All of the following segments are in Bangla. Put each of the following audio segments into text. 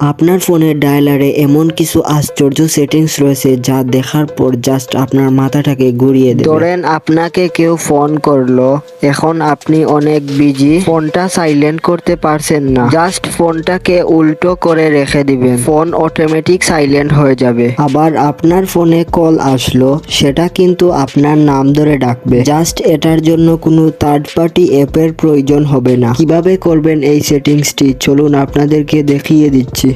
আপনার ফোনের ডায়ালারে এমন কিছু আশ্চর্য সেটিংস রয়েছে যা দেখার পর জাস্ট আপনার মাথাটাকে ঘুরিয়ে দেবে। ধরেন আপনাকে কেউ ফোন করল এখন আপনি অনেক বিজি ফোনটা সাইলেন্ট করতে পারছেন না। জাস্ট ফোনটাকে উল্টো করে রেখে দিবেন। ফোন অটোমেটিক সাইলেন্ট হয়ে যাবে। আবার আপনার ফোনে কল আসলো সেটা কিন্তু আপনার নাম ধরে ডাকবে। জাস্ট এটার জন্য কোনো থার্ড পার্টি অ্যাপের প্রয়োজন হবে না। কীভাবে করবেন এই সেটিংসটি? চলুন আপনাদেরকে দেখিয়ে দিচ্ছি।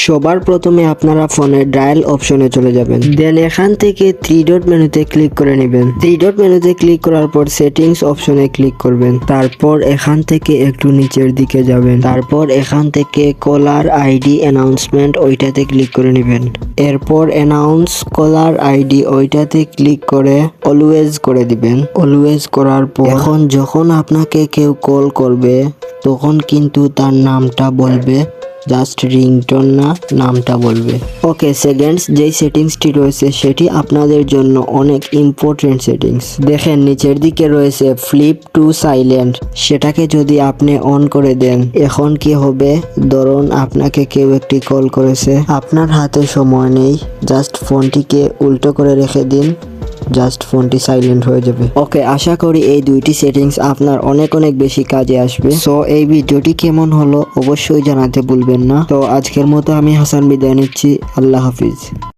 সবার প্রথমে আপনারা ফোনের ডায়াল অপশনে চলে যাবেন। দেন এখান থেকে থ্রি ডট মেনুতে ক্লিক করে নেবেন। থ্রি ডট মেনুতে ক্লিক করার পর সেটিংস অপশনে ক্লিক করবেন। তারপর এখান থেকে একটু নিচের দিকে যাবেন। তারপর এখান থেকে কলার আইডি অ্যানাউন্সমেন্ট ওইটাতে ক্লিক করে নেবেন। এরপর অ্যানাউন্স কলার আইডি ওইটাতে ক্লিক করে অলওয়েজ করে দিবেন। অলওয়েজ করার পর এখন যখন আপনাকে কেউ কল করবে, তখন কিন্তু তার নামটা বলবে। জাস্ট রিংটোন না, নামটা বলবে। ওকে সেকেন্ডস যেই সেটিংসটি রয়েছে, সেটি আপনাদের জন্য অনেক ইম্পর্টেন্ট সেটিংস দেখেন, নিচের দিকে রয়েছে ফ্লিপ টু সাইলেন্ট সেটাকে যদি আপনি অন করে দেন, এখন কি হবে? ধরুন, আপনাকে কেউ একটি কল করেছে। আপনার হাতে সময় নেই জাস্ট ফোনটিকে উল্টো করে রেখে দিন। জাস্ট ফোনটি সাইলেন্ট হয়ে যাবে। ওকে আশা করি এই দুইটি সেটিংস আপনার অনেক অনেক বেশি কাজে আসবে। সো এই ভিডিওটি কেমন হলো অবশ্যই জানাতে ভুলবেন না। তো আজকের মতো আমি হাসান বিদায় নিচ্ছি। আল্লাহ হাফিজ।